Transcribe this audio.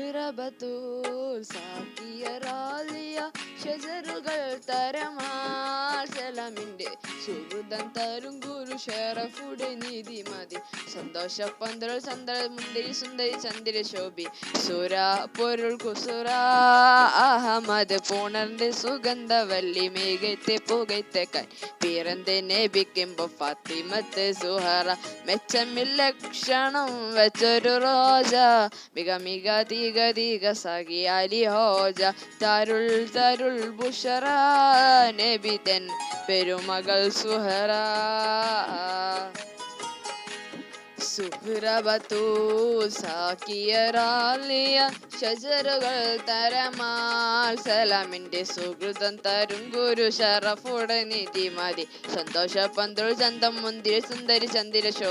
സുഹ്റബത്തൂൽ സാക്കിയറാലിയ ഷജറുകൾ തരമാൽ തരും ഗുരു ഷറഫുടെ നീതി പന്തൽ ചന്ദ്ര മുന്തിരി സുന്ദരി ചന്ദ്ര ശോഭി സുര പൊരുൾ കുസുര. അഹമ്മദ് പൂണറിന്റെ സുഗന്ധവല്ലി മേഘത്തെ പുകയ്ത്തക്കാൻ പിറந்த നബിക്കുമ്പോ ഫാത്തിമത്ത് സുഹറ മെച്ചമില്ല ക്ഷണം വെച്ചൊരു റോജ. മിക മിക തീക സഖി അലി ഹോജ. തരുൾ തരുൾ ബുഷറ നബിതൻ പെരുമകൾ സുഹറ. സുഹ്റബത്തു സാക്കിയറാലിയ ഷജറുകൾ തരമാൽ സലാമിന്റെ സുഹൃതം തരും ഗുരു ഷറഫുടെ നിധി മതി സന്തോഷ പന്തുൾ ചന്തം മുന്തിരി സുന്ദരി ചന്ദിര